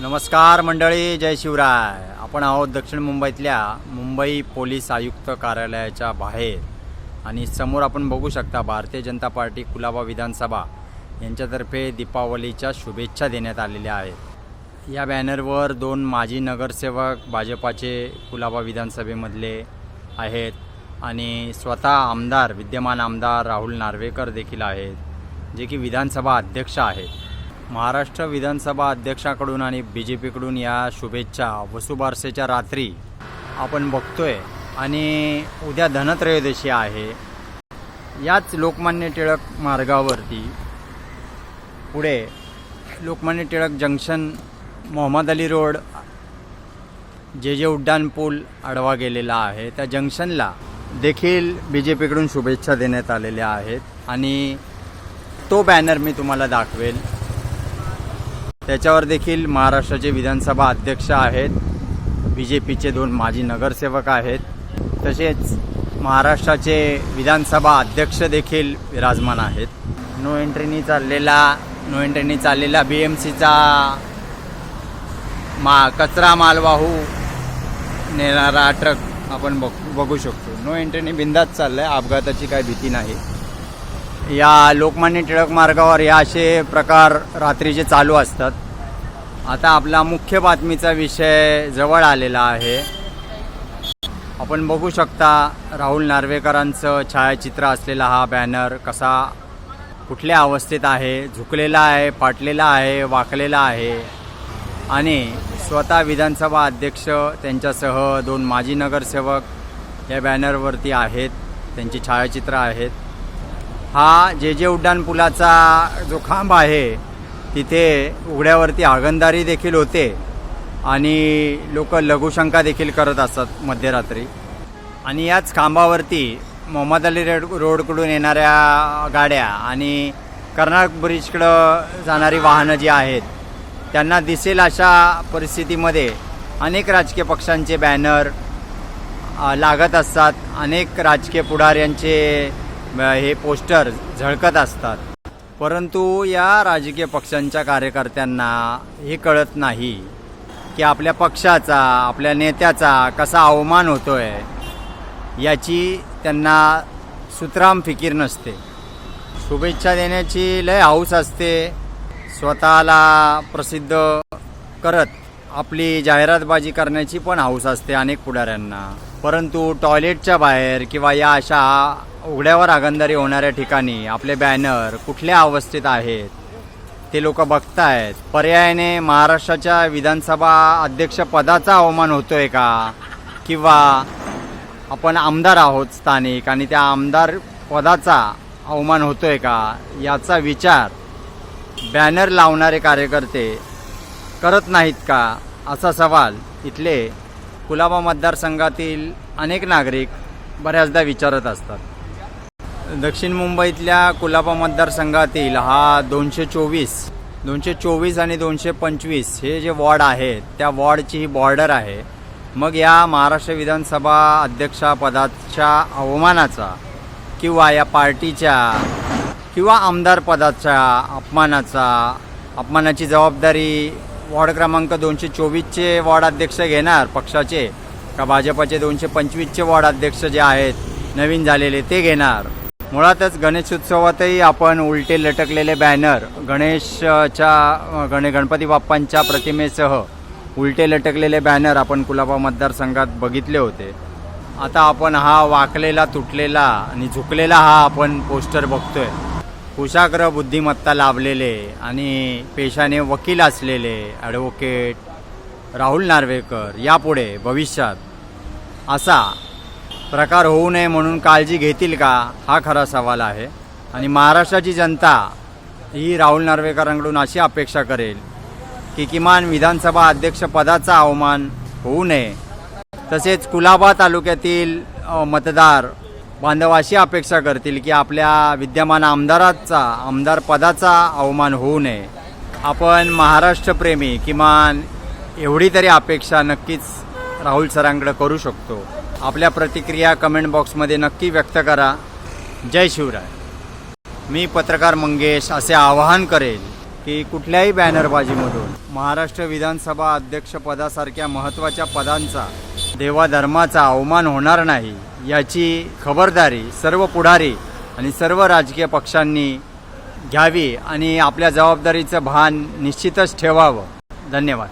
नमस्कार मंडळी जय शिवराय. आपण आहोत दक्षिण मुंबईतल्या मुंबई पोलीस आयुक्त कार्यालयाच्या बाहेर. आणि समोर आपण बघू शकता भारतीय जनता पार्टी कुलाबा विधानसभा यांच्यातर्फे दीपावलीच्या शुभेच्छा देण्यात आलेल्या आहेत. या बॅनरवर दोन माजी नगरसेवक भाजपाचे कुलाबा विधानसभेमधले आहेत आणि स्वतः आमदार विद्यमान आमदार राहुल नार्वेकर देखील आहेत जे की विधानसभा अध्यक्ष आहेत. महाराष्ट्र विधानसभा अध्यक्षाकडून आणि बी जे पीकडून या शुभेच्छा वसुबारसेच्या रात्री आपण बघतोय. आणि उद्या धनत्रयोदशी आहे. याच लोकमान्य टिळक मार्गावरती पुढे Lokmanya Tilak junction Mohammed Ali road J J उड्डाण पूल आडवा गेलेला आहे. त्या जंक्शनला देखील बी जे पीकडून शुभेच्छा देण्यात आलेल्या आहेत. आणि तो बॅनर मी तुम्हाला दाखवेल. त्याच्यावर देखील महाराष्ट्राचे विधानसभा अध्यक्ष आहेत. बी जे पीचे दोन माजी नगरसेवक आहेत. तसेच महाराष्ट्राचे विधानसभा अध्यक्ष देखील विराजमान आहेत. नो एंट्रीनी चाललेला नो एंट्रीनी चाललेला बी एम सीचा मा कचरा मालवाहू नेणारा ट्रक आपण बघ बघू शकतो. नो एंट्रीने बिंदात आहे अपघाताची काही भीती नाही. या लोकमान्य टिळक मार्गावर या असे प्रकार रात्रीचे चालू असतात. आता आपला मुख्य बातमीचा विषय जवळ आलेला आहे. आपण बघू शकता राहुल नार्वेकरांचं छायाचित्र असलेला हा बॅनर कसा कुठल्या अवस्थेत आहे झुकलेला आहे फाटलेला आहे वाकलेला आहे? आणि स्वतः विधानसभा अध्यक्ष त्यांच्यासह दोन माजी नगरसेवक या बॅनरवरती आहेत त्यांची छायाचित्र आहेत. हा जे जे उड्डाणपुलाचा जो खांब आहे तिथे उघड्यावरती आगंदारी देखील होते आणि लोक लघुशंका देखील करत असतात मध्यरात्री. आणि याच खांबावरती मोहम्मद अली रोड रोडकडून येणाऱ्या गाड्या आणि कर्नाटक ब्रिजकडं जाणारी वाहनं जी आहेत त्यांना दिसेल अशा परिस्थितीमध्ये अनेक राजकीय पक्षांचे बॅनर लागत असतात. अनेक राजकीय पुढाऱ्यांचे हे पोस्टर झळकत असतात. परंतु या राजकीय पक्षांच्या कार्यकर्त्यांना हे कळत नाही की आपल्या पक्षाचा आपल्या नेत्याचा कसा अवमान होतोय याची त्यांना सुतराम फिकीर नसते. शुभेच्छा देण्याची लय हौस असते. स्वतःला प्रसिद्ध करत आपली जाहिरातबाजी करण्याची पण हौस असते अनेक पुढाऱ्यांना. परंतु टॉयलेटच्या बाहेर किंवा या अशा उघड्यावर आगंदारी होणाऱ्या ठिकाणी आपले बॅनर कुठल्या अवस्थेत आहेत ते लोक बघतायत. पर्यायाने महाराष्ट्राच्या विधानसभा अध्यक्षपदाचा अवमान होतोय का? किंवा आपण आमदार आहोत स्थानिक आणि त्या आमदार पदाचा अवमान होतोय का? याचा विचार बॅनर लावणारे कार्यकर्ते करत नाहीत का? असा सवाल इथले कुलाबा मतदारसंघातील अनेक नागरिक बऱ्याचदा विचारत असतात. दक्षिण मुंबईतल्या कुलाबा मतदारसंघातील हा दोनशे चोवीस दोनशे चोवीस आणि दोनशे पंचवीस हे जे वॉर्ड आहेत त्या वॉर्डची ही बॉर्डर आहे. मग या महाराष्ट्र विधानसभा अध्यक्षपदाच्या अवमानाचा किंवा या पार्टीच्या किंवा आमदार पदाच्या अपमानाचा अपमानाची जबाबदारी वॉर्ड क्रमांक दोनशे चोवीसचे वॉर्ड अध्यक्ष घेणार पक्षाचे का भाजपाचे दोनशे पंचवीसचे वॉर्ड अध्यक्ष जे आहेत नवीन झालेले ते घेणार? मुळातच गणेशोत्सवातही आपण उलटे लटकलेले बॅनर गणेशच्या गणे गणपती बाप्पांच्या प्रतिमेसह उलटे लटकलेले बॅनर आपण कुलाबा मतदारसंघात बघितले होते. आता आपण हा वाकलेला तुटलेला आणि झुकलेला हा आपण पोस्टर बघतोय. कुशाग्र बुद्धिमत्ता लाभलेले आणि पेशाने वकील असलेले ॲडव्होकेट राहुल नार्वेकर यापुढे भविष्यात असा प्रकार होऊ नये म्हणून काळजी घेतील का? हा खरा सवाल आहे. आणि महाराष्ट्राची जनता ही राहुल नार्वेकरांकडून अशी अपेक्षा करेल की किमान विधानसभा अध्यक्षपदाचा अवमान होऊ नये. तसेच कुलाबा तालुक्यातील मतदार बांधव अशी अपेक्षा करतील की आपल्या विद्यमान आमदाराचा आमदार पदाचा अवमान होऊ नये. आपण महाराष्ट्रप्रेमी किमान एवढी तरी अपेक्षा नक्कीच राहुल सरांकडे करू शकतो. आपल्या प्रतिक्रिया कमेंट बॉक्समध्ये नक्की व्यक्त करा. जय शिवराय. मी पत्रकार मंगेश असे आवाहन करेल की कुठल्याही बॅनरबाजीमधून महाराष्ट्र विधानसभा अध्यक्षपदासारख्या महत्त्वाच्या पदांचा देवाधर्माचा अवमान होणार नाही याची खबरदारी सर्व पुढारी आणि सर्व राजकीय पक्षांनी घ्यावी आणि आपल्या जबाबदारीचं भान निश्चितच ठेवावं. धन्यवाद.